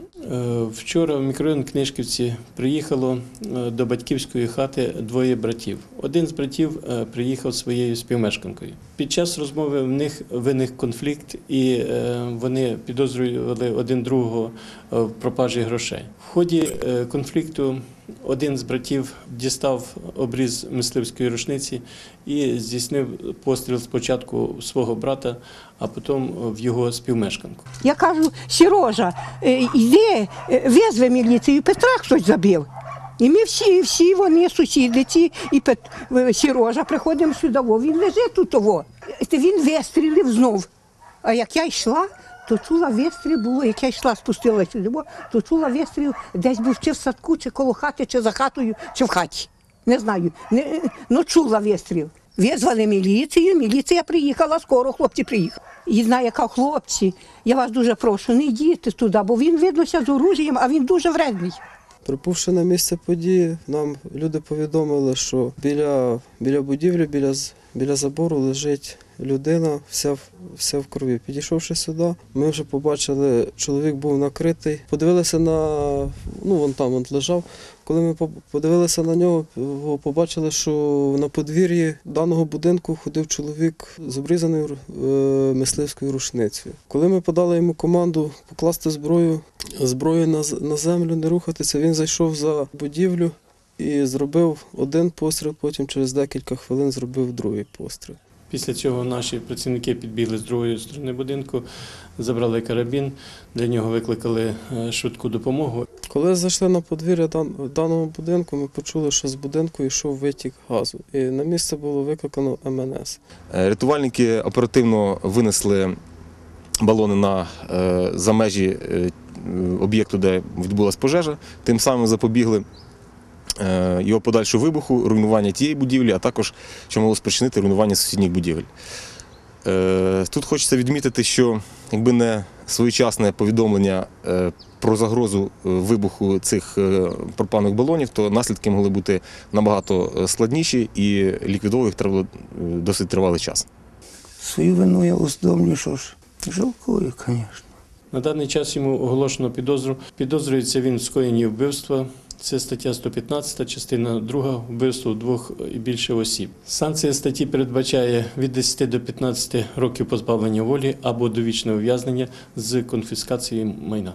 Mm-hmm. Е, Вчора в мікрорайон Книжківці приїхало е, до батьківської хати двоє братів. Один з братів е, приїхав своєю співмешканкою. Під час розмови в них виник конфлікт, і вони підозрювали один другого в пропажі грошей. В ході конфлікту один з братів дістав обріз мисливської рушниці і здійснив постріл спочатку свого брата, а потім в його співмешканку. Я кажу, Сережа, е, йди, е, визви міліцію, Петра хтось забив. І ми всі, всі вони сусіди ці, і Пет, е, Сережа, приходимо сюди, во, він лежить тут того. Е, Він вистрілив знов. А як я йшла, то чула вистріл було, як я йшла, спустилася сюди, то чула вистріл десь був чи в садку, чи коло хати, чи за хатою, чи в хаті. Не знаю. Не, е, ну чула вистріл. Визвали міліцію, міліція приїхала, скоро хлопці приїхали. І знає, яка хлопці, я вас дуже прошу, не йдіть туди, бо він виднося з оружієм, а він дуже вредний. Прибувши на місце події, нам люди повідомили, що біля, біля будівлі, біля, біля забору лежить людина, вся, вся в крові. Підійшовши сюди, ми вже побачили, чоловік був накритий. Подивилися на ну вон там він лежав. Коли ми по- подивилися на нього, побачили, що на подвір'ї даного будинку ходив чоловік з обрізаною е, мисливською рушницею. Коли ми подали йому команду покласти зброю, зброю на, на землю, не рухатися, він зайшов за будівлю і зробив один постріл, потім через декілька хвилин зробив другий постріл. Після цього наші працівники підбігли з другої сторони будинку, забрали карабін, для нього викликали е, швидку допомогу. Коли зайшли на подвір'я даного будинку, ми почули, що з будинку йшов витік газу. І на місце було викликано МНС. Е, Рятувальники оперативно винесли балони на, е, за межі об'єкту, де відбулася пожежа, тим самим запобігли його подальшого вибуху, руйнування тієї будівлі, а також що могло спричинити руйнування сусідніх будівель. Е, Тут хочеться відмітити, що якби не своєчасне повідомлення е, про загрозу е, вибуху цих е, пропаних балонів, то наслідки могли бути набагато е, складніші і ліквідовувати треба е, досить тривалий час. Свою вину я усвідомлюю, що ж, жалкую, звісно. На даний час йому оголошено підозру. Підозрюється він в скоєнні вбивства. Це стаття 115, частина 2 вбивство двох і більше осіб. Санкція статті передбачає від 10 до 15 років позбавлення волі або довічне ув'язнення з конфіскацією майна.